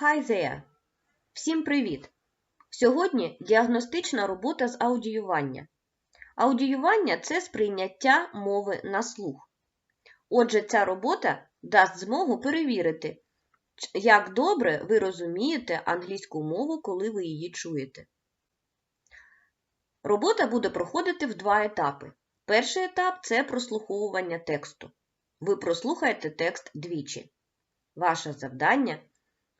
Hi there! Всім привіт! Сьогодні діагностична робота з аудіювання. Аудіювання це сприйняття мови на слух. Отже, ця робота дасть змогу перевірити, як добре ви розумієте англійську мову, коли ви її чуєте. Робота буде проходити в два етапи. Перший етап це прослуховування тексту. Ви прослухаєте текст двічі. Ваше завдання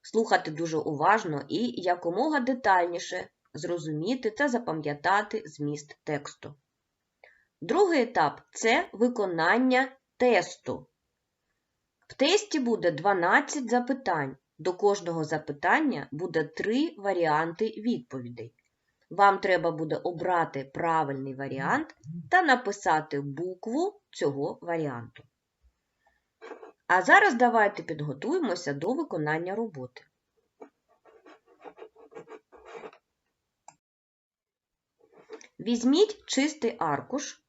слухати дуже уважно і якомога детальніше зрозуміти та запам'ятати зміст тексту. Другий етап це виконання тесту. В тесті буде 12 запитань. До кожного запитання буде три варіанти відповідей. Вам треба буде обрати правильний варіант та написати букву цього варіанту. А зараз давайте підготуємося до виконання роботи. Візьміть чистий аркуш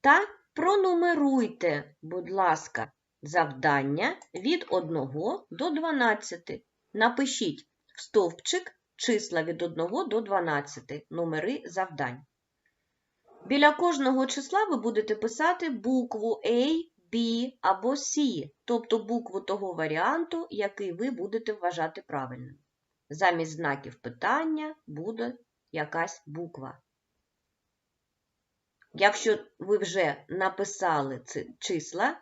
та пронумеруйте, будь ласка, завдання від 1 до 12. Напишіть в стовпчик числа від 1 до 12 номери завдань. Біля кожного числа ви будете писати букву A, B або C, тобто букву того варіанту, який ви будете вважати правильним. Замість знаків питання буде якась буква. Якщо ви вже написали ці числа,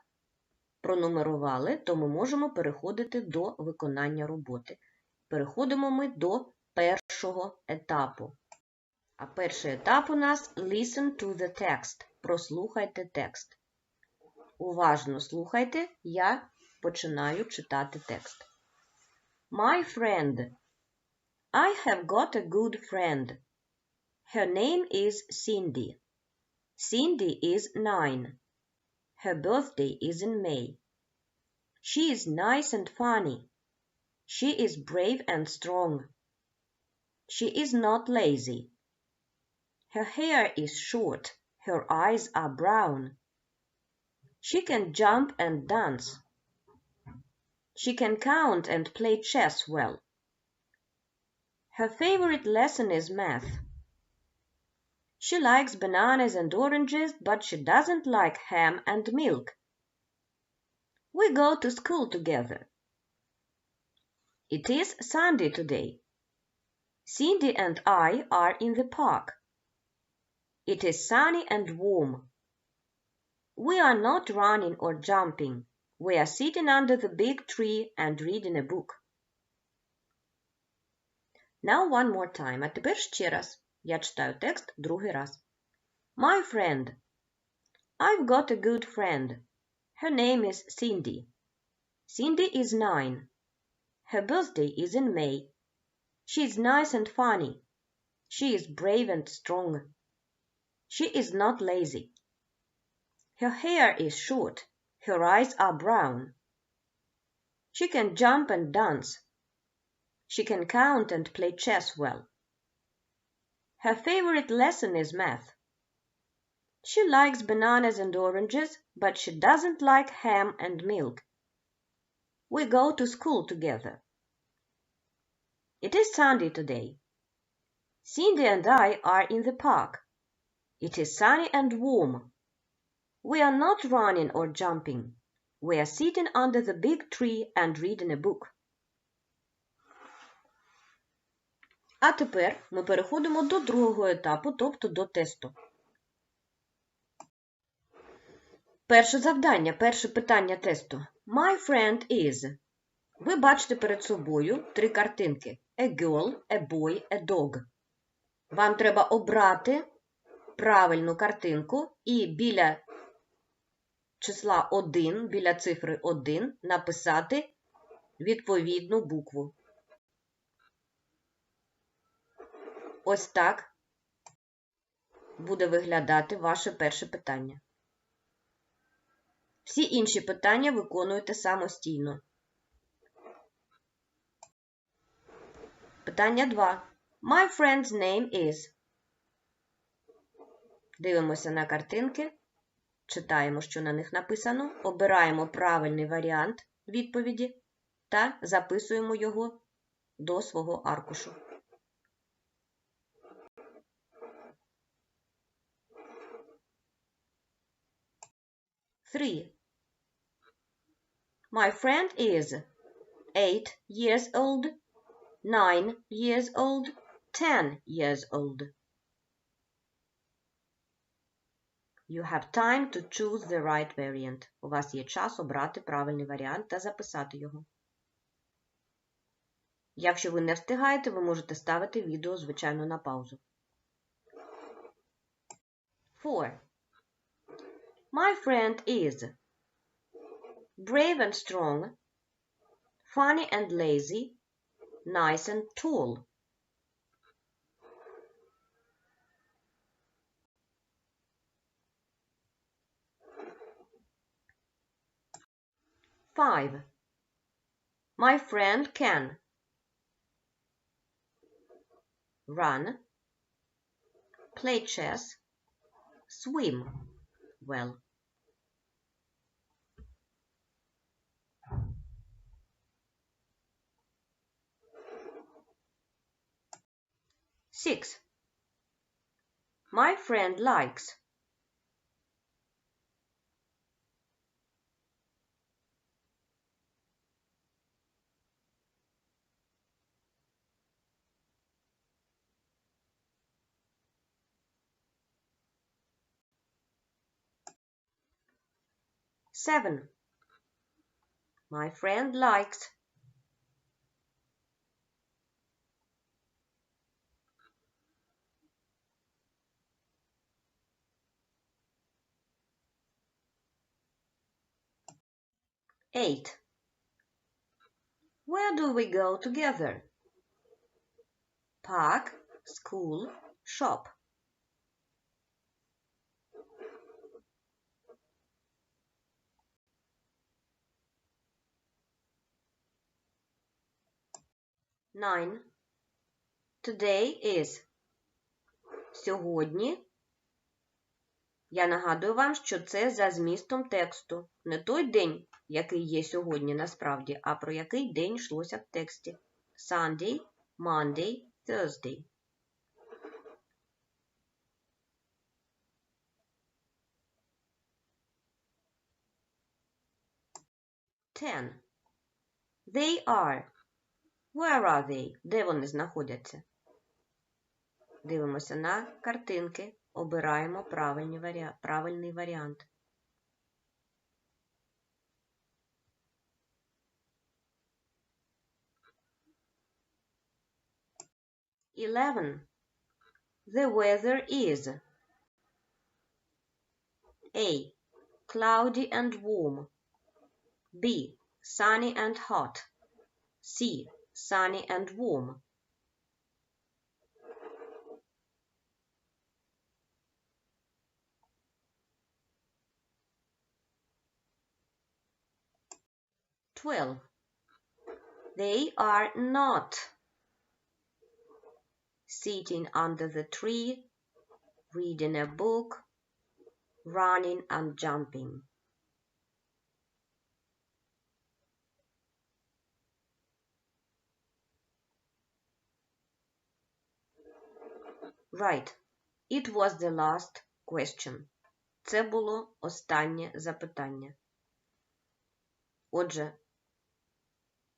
пронумерували, то ми можемо переходити до виконання роботи. Переходимо ми до першого етапу. А перший етап у нас Listen to the text. Прослухайте текст. Уважно слухайте, я починаю читати текст. My friend. I have got a good friend. Her name is Cindy. Cindy is nine. Her birthday is in May. She is nice and funny. She is brave and strong. She is not lazy. Her hair is short. Her eyes are brown. She can jump and dance. She can count and play chess well. Her favorite lesson is math. She likes bananas and oranges, but she doesn't like ham and milk. We go to school together. It is Sunday today. Cindy and I are in the park. It is sunny and warm. We are not running or jumping. We are sitting under the big tree and reading a book. Now one more time. А тепер ще раз. Я читаю текст другий раз. My friend. I've got a good friend. Her name is Cindy. Cindy is nine. Her birthday is in May. She is nice and funny. She is brave and strong. She is not lazy. Her hair is short. Her eyes are brown. She can jump and dance. She can count and play chess well. Her favorite lesson is math. She likes bananas and oranges, but she doesn't like ham and milk. We go to school together. It is Sunday today. Cindy and I are in the park. It is sunny and warm. We are not running or jumping. We are sitting under the big tree and reading a book. А тепер ми переходимо до другого етапу, тобто до тесту. Перше завдання, перше питання тесту. My friend is. Ви бачите перед собою три картинки: a girl, a boy, a dog. Вам треба обрати правильну картинку і біля числа 1, біля цифри 1 написати відповідну букву. Ось так буде виглядати ваше перше питання. Всі інші питання виконуєте самостійно. Питання 2. My friend's name is. Дивимося на картинки. Читаємо, що на них написано. Обираємо правильний варіант відповіді та записуємо його до свого аркушу. Three. My friend is eight years old, nine years old, ten years old. You have time to choose the right variant. У вас є час обрати правильний варіант та записати його. Якщо ви не встигаєте, ви можете ставити відео, звичайно, на паузу. 4. My friend is brave and strong, funny and lazy, nice and tall. Five. My friend can run, play chess, swim well. Six. My friend likes Seven. My friend likes Eight. Where do we go together? Park, school, shop. Nine. Today is. Сьогодні. Я нагадую вам, що це за змістом тексту. Не той день, який є сьогодні насправді, а про який день йшлося в тексті. Sunday, Monday, Thursday. Ten. They are. Where are they? Де вони знаходяться? Дивимося на картинки, обираємо правильний варіант. Правильний варіант. Eleven. The weather is A. Cloudy and warm. B. Sunny and hot. C. Sunny and warm. Twelve. They are not sitting under the tree, reading a book, running and jumping. Right. It was the last question. Це було останнє запитання. Отже,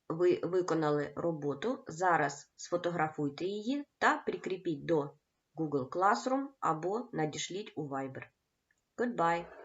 ви виконали роботу. Зараз сфотографуйте її та прикріпіть до Google Classroom або надішліть у Viber. Goodbye!